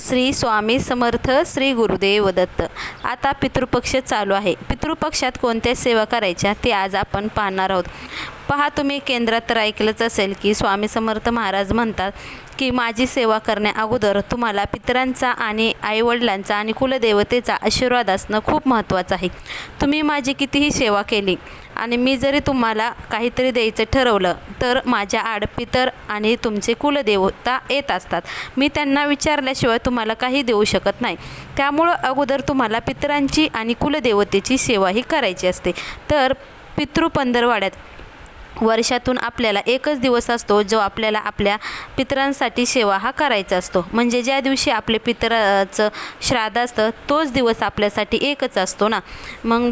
श्री स्वामी समर्थ श्री गुरुदेव दत्त. आता पितृपक्ष चालू आहे. पितृपक्षात कोणत्या सेवा करायच्या ते आज आपण पाहणार आहोत. पहा तुम्ही केंद्रात तर ऐकलंच असेल की स्वामी समर्थ महाराज म्हणतात की माझी सेवा करण्या अगोदर तुम्हाला पितरांचा आणि आईवडिलांचा आणि कुलदेवतेचा आशीर्वाद असणं खूप महत्त्वाचं आहे. तुम्ही माझी कितीही सेवा केली आणि मी जरी तुम्हाला काहीतरी द्यायचं ठरवलं तर माझ्या आड पितर आणि तुमचे कुलदेवता येत असतात. मी त्यांना विचारल्याशिवाय तुम्हाला काही देऊ शकत नाही. त्यामुळं अगोदर तुम्हाला पितरांची आणि कुलदेवतेची सेवाही करायची असते. तर पितृ पंधरवाड्यात वर्षातून आपल्याला एकच दिवस असतो जो आपल्याला आपल्या पितरांसाठी सेवा हा करायचा असतो. म्हणजे ज्या दिवशी आपले पितराचं श्राद्ध असतं तोच दिवस आपल्यासाठी एकच असतो ना. मग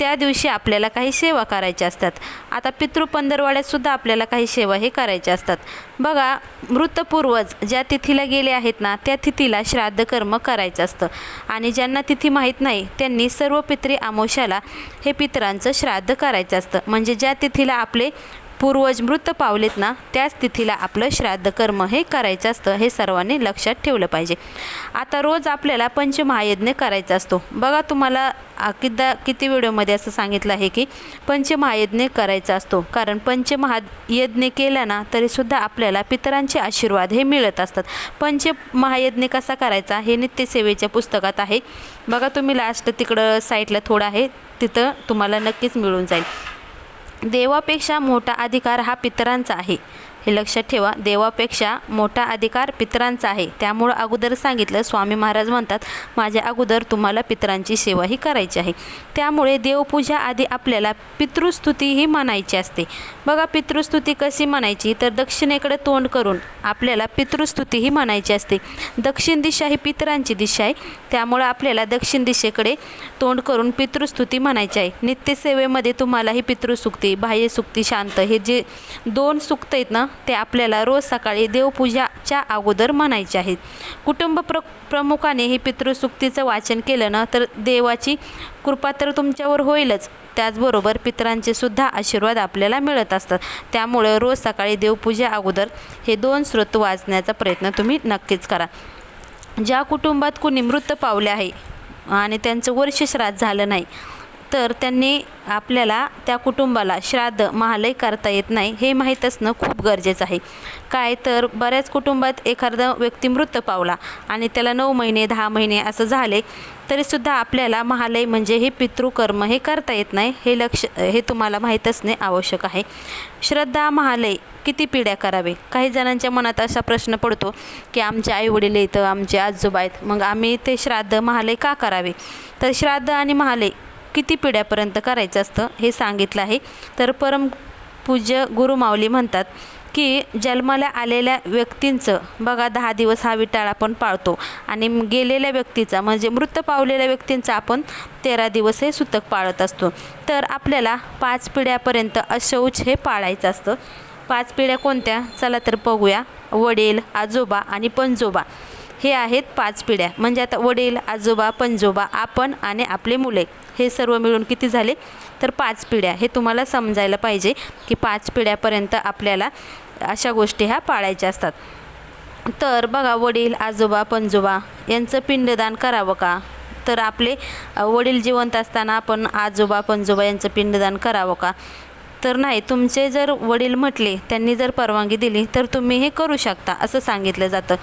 त्या दिवशी आपल्याला काही सेवा करायच्या असतात. आता पितृ पंधरवाड्यातसुद्धा आपल्याला काही सेवा हे करायच्या असतात. बघा मृतपूर्वज ज्या तिथीला गेले आहेत ना त्या तिथीला श्राद्ध कर्म करायचं असतं. आणि ज्यांना तिथी माहीत नाही त्यांनी सर्व पित्री आमोशाला हे पितरांचं श्राद्ध करायचं असतं. म्हणजे ज्या तिथीला आपले पूर्वज मृत पावलेत ना त्याच तिथीला आपलं श्राद्ध कर्म हे करायचं असतं हे सर्वांनी लक्षात ठेवलं पाहिजे. आता रोज आपल्याला पंचमहायज्ञ करायचा असतो. बघा तुम्हाला आ, किदा किती व्हिडिओमध्ये असं सांगितलं आहे की पंचमहायज्ञ करायचा असतो. कारण पंचमहायज्ञ केला ना तरीसुद्धा आपल्याला पितरांचे आशीर्वाद हे मिळत असतात. पंचमहायज्ञ कसा करायचा हे नित्यसेवेच्या पुस्तकात आहे. बघा तुम्ही लास्ट तिकडं साईडला थोडं आहे तिथं तुम्हाला नक्कीच मिळून जाईल. देवापेक्षा मोठा अधिकार हा पितरांचा आहे. हे लक्षात ठेवा देवापेक्षा मोठा अधिकार पितरांचा आहे. त्यामुळं अगोदर सांगितलं स्वामी महाराज म्हणतात माझ्या अगोदर तुम्हाला पितरांची सेवा ही करायची आहे. त्यामुळे देवपूजा आधी आपल्याला पितृस्तुती ही म्हणायची असते. बघा पितृस्तुती कशी म्हणायची? तर दक्षिणेकडे तोंड करून आपल्याला पितृस्तुती ही म्हणायची असते. दक्षिण दिशा ही पितरांची दिशा आहे. त्यामुळं आपल्याला दक्षिण दिशेकडे तोंड करून पितृस्तुती म्हणायची आहे. नित्यसेवेमध्ये तुम्हाला ही पितृसुक्ती बाह्यसुक्ती शांत हे जे दोन सुक्त आहेत ना ते आपल्याला रोज सकाळी देवपूजाच्या अगोदर म्हणायचे आहेत. कुटुंब प्र प्रमुखाने हे पितृसुक्तीचं वाचन केलं ना तर देवाची कृपा तर तुमच्यावर होईलच. त्याचबरोबर पितरांचे सुद्धा आशीर्वाद आपल्याला मिळत असतात. त्यामुळे रोज सकाळी देवपूजा अगोदर हे दोन स्रोत वाचण्याचा प्रयत्न तुम्ही नक्कीच करा. ज्या कुटुंबात कुणी मृत पावले आहे आणि त्यांचं वर्ष श्राद्ध झालं नाही तर त्यांनी आपल्याला त्या कुटुंबाला श्राद्ध महालय करता येत नाही हे माहीत असणं खूप गरजेचं आहे. काय तर बऱ्याच कुटुंबात एखादा व्यक्ती मृत पावला आणि त्याला नऊ महिने दहा महिने असं झाले तरीसुद्धा आपल्याला महालय म्हणजे हे पितृकर्म हे करता येत नाही हे लक्ष हे तुम्हाला माहीत असणे आवश्यक आहे. श्रद्धा महालय किती पिढ्या करावे? काही जणांच्या मनात असा प्रश्न पडतो की आमचे आईवडील येतं आमचे आजोबा आहेत मग आम्ही ते श्राद्ध महालय का करावे? तर श्राद्ध आणि महालय किती पिढ्यापर्यंत करायचं असतं हे सांगितलं आहे. तर परमपूज्य गुरुमाऊली म्हणतात की जन्माला आलेल्या व्यक्तींचं बघा दहा दिवस हा विटाळ आपण पाळतो. आणि गेलेल्या व्यक्तीचा म्हणजे मृत पावलेल्या व्यक्तींचा आपण तेरा दिवस हे सुतक पाळत असतो. तर आपल्याला पाच पिढ्यापर्यंत अशौच हे पाळायचं असतं. पाच पिढ्या कोणत्या? चला तर बघूया. वडील आजोबा आणि पणजोबा हे आहेत पाच पिढ्या. म्हणजे आता वडील आजोबा पणजोबा आपण आणि आपले मुले. हे सर्व मिळून किती झाले? तर पाच पिढ्या. हे तुम्हाला समजायला पाहिजे की पाच पिढ्यापर्यंत आपल्याला अशा गोष्टी ह्या पाळायच्या असतात. तर बघा वडील आजोबा पणजोबा यांचं पिंडदान करावं का? तर आपले वडील जिवंत असताना आपण आजोबा पणजोबा यांचं पिंडदान करावं का? तर नाही तुमचे जर वडील म्हटले त्यांनी जर परवानगी दिली तर तुम्ही हे करू शकता असं सांगितलं जातं.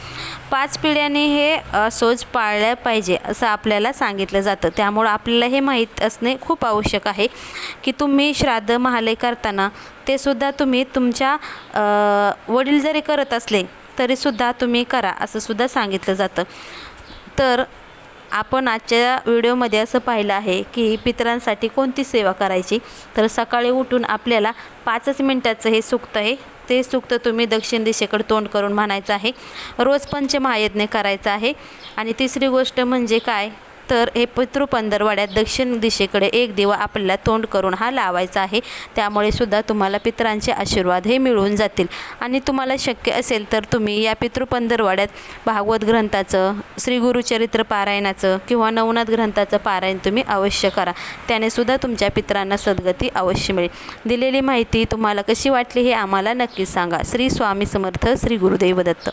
पाच पिढ्यांनी हे सोज पाळलं पाळल्या पाहिजे असं आपल्याला सांगितलं जातं. त्यामुळं आपल्याला हे माहीत असणे खूप आवश्यक आहे की तुम्ही श्राद्ध महालय करताना ते सुद्धा तुम्ही तुमच्या वडील जरी करत असले तरीसुद्धा तुम्ही करा असं सुद्धा सांगितलं जातं. तर आपण आजच्या व्हिडिओमध्ये असं पाहिलं आहे की पितरांसाठी कोणती सेवा करायची? तर सकाळी उठून आपल्याला पाचच मिनटाचं हे सुक्त आहे. ते सुक्त तुम्ही दक्षिण दिशेकडे तोंड करून म्हणायचं आहे. रोज पंचमहायज्ञ करायचं आहे. आणि तिसरी गोष्ट म्हणजे काय? तर हे पितृ पंधरवाड्यात दक्षिण दिशेकडे एक दिवा आपल्याला तोंड करून हा लावायचा आहे. त्यामुळे सुद्धा तुम्हाला पितरांचे आशीर्वाद हे मिळून जातील. आणि तुम्हाला शक्य असेल तर तुम्ही या पितृ पंधरवाड्यात भागवत ग्रंथाचं श्री गुरुचरित्र पारायणाचं किंवा नवनाथ ग्रंथाचं पारायण तुम्ही अवश्य करा. त्याने सुद्धा तुमच्या पितरांना सद्गती अवश्य मिळेल. दिलेली माहिती तुम्हाला कशी वाटली हे आम्हाला नक्कीच सांगा. श्री स्वामी समर्थ श्री गुरुदेव दत्त.